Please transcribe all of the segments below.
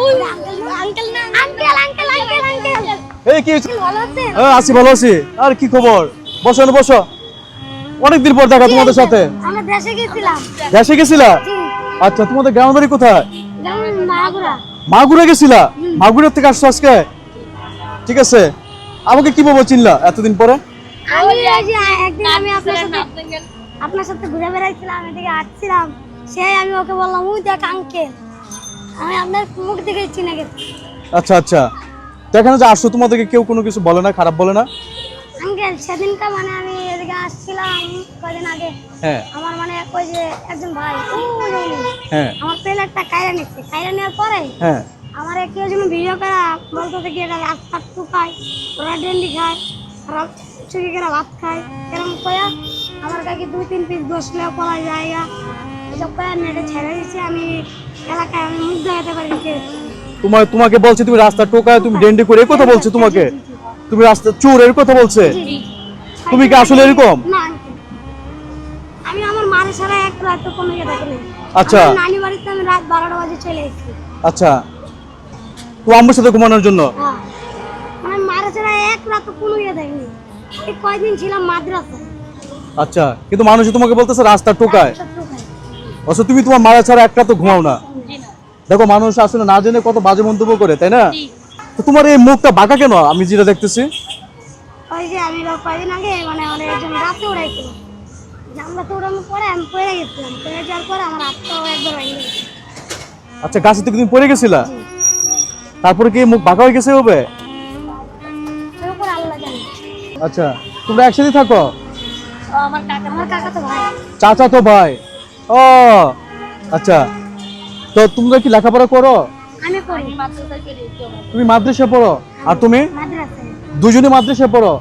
ওই আঙ্কেল না uncle uncle uncle uncle এই কি হয়েছে? ভালো আছেন? হ্যাঁ আছি ভালো আছি। আর কি খবর? বসো বসো। অনেকদিন পর দেখা তোমাদের সাথে। আমরা দেশে গেছিলাম। দেশে গেছিলা? আচ্ছা তোমাদের গ্রামের বাড়ি কোথায়? মাগুরা। মাগুরা গেছিলা? মাগুরা থেকে আসছো আজকে? ঠিক আছে। আমাকে কীভাবে চিনলা এতদিন পরে? আমি একদিন আমি আপনার সাথে আপনার সাথে ঘুরে বেড়াইছিলাম এদিকে আসছিলাম। সেই আমি ওকে বললাম ওই দেখ আঙ্কেল আমি আপনার মুখ দেখে চিনে গেছি। আচ্ছা আচ্ছা। তো এখানে যে আসছো তোমাদেরকে কেউ কোনো কিছু বলে না খারাপ বলে না? আঙ্কেল সেদিনকা মানে আমি এদিকে আসছিলাম কয়দিন আগে। হ্যাঁ। আমার মানে ওই যে একজন ভাই হ্যাঁ। আমার প্লেয়ারটা কায়রা নিচ্ছে। কায়রা নেওয়ার পরে হ্যাঁ। আমার কেউ যেন ভিডিও করা বলতো দেখি এটা রাস্তা টুকায় ওরা ডেন্ডি খায় ওরা চুরি করে ভাত খায়। এরকম কয়া আমার কাছে দুই তিন পিস বসলে পড়া জায়গা এসব কয়া নেটে ছেড়ে দিচ্ছে আমি এলাকায় আমি মুখ দেখাতে পারি তোমার তোমাকে বলছে তুমি রাস্তা টোকায় তুমি ডেন্ডি করে এই কথা বলছে তোমাকে? তুমি রাস্তা চোর এর কথা বলছে? তুমি কি আসলে এরকম? না আমি আমার মারে সারা এক রাত কোনো ইয়ে আচ্ছা। নানি বাড়িতে আমি রাত বারোটা বাজে চলে এসেছি। আচ্ছা। তো আম্মুর সাথে ঘুমানোর জন্য? হ্যাঁ। মানে মারে ছাড়া এক রাত কোনো ইয়ে দেখিনি এই কয়দিন ছিলাম মাদ্রাসায় আচ্ছা। কিন্তু মানুষ তোমাকে বলতেছে রাস্তা টোকায়। অথচ তুমি তোমার মারা ছাড়া একটা তো ঘুমাও না। দেখো মানুষ আসলে না জেনে কত বাজে মন্তব্য করে তাই না? তো তোমার এই মুখটা বাঁকা কেন? আমি যেটা দেখতেছি। ওই যে আমি বা কয়দিন আগে মানে আমার একজন রাতে উড়াইছিল। জানলাতে উড়ানোর পরে আমি পড়ে গেছিলাম। পড়ে যাওয়ার পরে আমার হাতটাও একবার ভেঙে গেছে। আচ্ছা গাছে থেকে তুমি পড়ে গেছিলা? তারপরে কি মুখ বাঁকা হয়ে গেছে হবে ওর উপর আল্লাহ জানে। আচ্ছা তোমরা একসাথে থাকো? আমার কাকা আমার কাকা তো ভাই। চাচা তো ভাই। ও আচ্ছা। তো তোমরা কি লেখাপড়া করো? আমি পড়ি তুমি মাদ্রাসা পড়ো। আর তুমি? দুজনে মাদ্রাসায় পড়ো?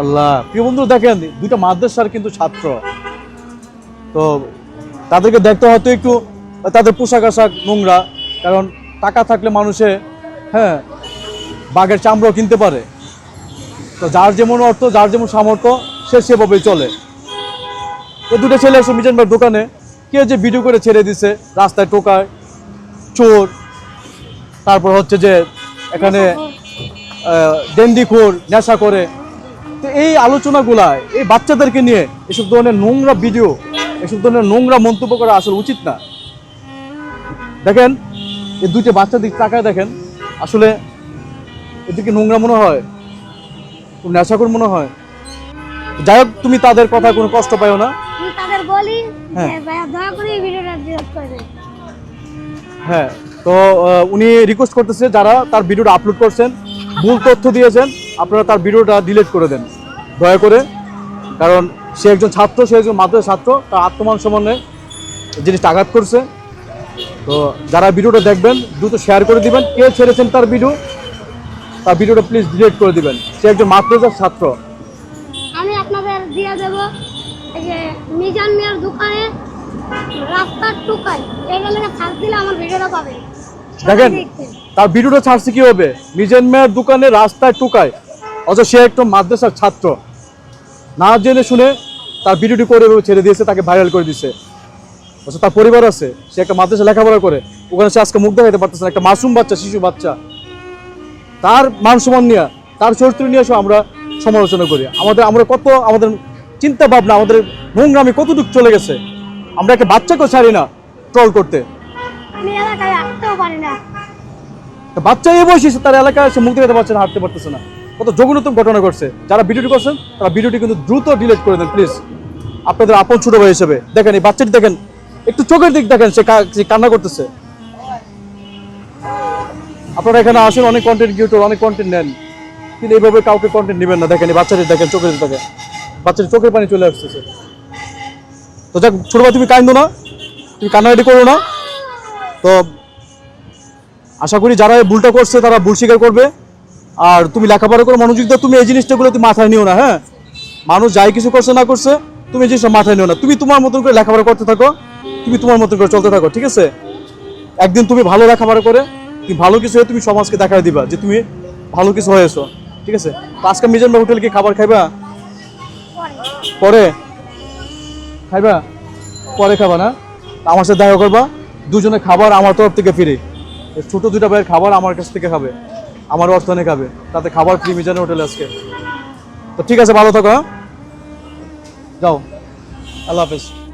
আল্লাহ। প্রিয় বন্ধু দেখেন দুইটা মাদ্রাসার কিন্তু ছাত্র। তো তাদেরকে দেখতে হয়তো একটু তাদের পোশাক আশাক নোংরা। কারণ টাকা থাকলে মানুষে হ্যাঁ বাঘের চামড়াও কিনতে পারে। তো যার যেমন অর্থ যার যেমন সামর্থ্য সে সেভাবেই চলে। তো দুটো ছেলে এসে মিজান ভাইয়ের দোকানে। কে যে ভিডিও করে ছেড়ে দিছে রাস্তায় টোকায় চোর তারপর হচ্ছে যে এখানে ডেন্ডিখোর নেশা করে তো এই আলোচনাগুলা এই বাচ্চাদেরকে নিয়ে এসব ধরনের নোংরা ভিডিও এসব ধরনের নোংরা মন্তব্য করা আসলে উচিত না। দেখেন এই দুইটা বাচ্চার দিক তাকায় দেখেন আসলে এদিকে নোংরা মনে হয়? খুব নেশাখোর মনে হয়? যাই হোক তুমি তাদের কথা কোনো কষ্ট পাইও না। আমি তাদের বলি হ্যাঁ। যে ভাইয়া দয়া করে এই ভিডিওটা ডিলিট করে দেন। হ্যাঁ তো উনি রিকোয়েস্ট করতেছে যারা তার ভিডিওটা আপলোড করছেন ভুল তথ্য দিয়েছেন আপনারা তার ভিডিওটা ডিলিট করে দেন। দয়া করে কারণ সে একজন ছাত্র সে একজন মাদ্রাসা ছাত্র তার আত্মমান সম্মানে জিনিসটা আঘাত করছে। তো যারা ভিডিওটা দেখবেন দ্রুত শেয়ার করে দিবেন। কে ছেড়েছেন তার ভিডিও তার ভিডিওটা প্লিজ ডিলিট করে দিবেন। সে একজন মাদ্রাসার ছাত্র। আমি আপনাদের দিয়ে দেব। যে মিজান মিয়ার দোকানে রাস্তার টুকাই এগুলো লেগে সার্চ দিলে আমার ভিডিওটা পাবে। দেখেন তার ভিডিওটা ছাড়ছে কি হবে? মিজেন মেয়ের দোকানে রাস্তায় টুকায়। অথচ সে একটু মাদ্রাসার ছাত্র। না জেনে শুনে তার ভিডিওটি করে ছেড়ে দিয়েছে তাকে ভাইরাল করে দিয়েছে। অথচ তার পরিবার আছে সে একটা মাদ্রাসা লেখাপড়া করে। ওখানে সে আজকে মুখ দেখাতে পারতেছে না একটা মাসুম বাচ্চা শিশু বাচ্চা। তার মান সম্মান নিয়ে তার চরিত্র নিয়ে আমরা সমালোচনা করি। আমাদের আমরা কত আমাদের চিন্তা ভাবনা আমাদের নোংরামি কতটুকু চলে গেছে? আমরা একটা বাচ্চাকেও ছাড়ি না ট্রল করতে। আমি এলাকায় আসতেও পারি না। বাচ্চা এই বয়সে তার এলাকায় সে মুখ দেখাতে পারছে না হাঁটতে পারতেছে না। কত জঘন্যতম ঘটনা ঘটছে। যারা ভিডিওটি করছেন তারা ভিডিওটি কিন্তু দ্রুত ডিলিট করে দেন প্লিজ আপনাদের আপন ছোট ভাই হিসেবে। দেখেন এই বাচ্চাটি দেখেন একটু চোখের দিক দেখেন সে সে কান্না করতেছে। আপনারা এখানে আসেন অনেক কন্টেন্ট ক্রিয়েটর অনেক কন্টেন্ট নেন। কিন্তু এইভাবে কাউকে কন্টেন্ট নেবেন না। দেখেন এই বাচ্চাটি দেখেন চোখের দিক দেখেন। বাচ্চাটি চোখের পানি চলে আসতেছে। তো যাক ছোট ভাই তুমি কান্দো না, তুমি কান্নাকাটি করো না। তো আশা করি যারা ভুলটা করছে, তারা ভুল স্বীকার করবে। আর তুমি লেখাপড়া করে মনোযোগ দাও তুমি এই জিনিসটাগুলো তুমি মাথায় নিও না হ্যাঁ? মানুষ যাই কিছু করছে, না করছে, তুমি এই জিনিসটা মাথায় নিও না। তুমি তোমার মতন করে লেখাপড়া করতে থাকো, তুমি তোমার মতন করে চলতে থাকো, ঠিক আছে? একদিন তুমি ভালো লেখাপড়া করে, তুমি ভালো কিছু হয়ে তুমি সমাজকে দেখায় দিবা যে তুমি ভালো কিছু হয়েছো, ঠিক আছে? আজকে মিজান হোটেল কি খাবার খাইবা? পরে? খাইবা? পরে খাবা না? আমার সাথে দেখা করবা। দুজনে খাবার আমার তরফ থেকে ফিরে। ছোট দুটা ভাইয়ের খাবার আমার কাছ থেকে খাবে। আমার অর্থনে খাবে। তাতে খাবার ফ্রি মিজানে হোটেলে আজকে। তো ঠিক আছে, ভালো থাকো হ্যাঁ? যাও। আল্লাহ হাফেজ।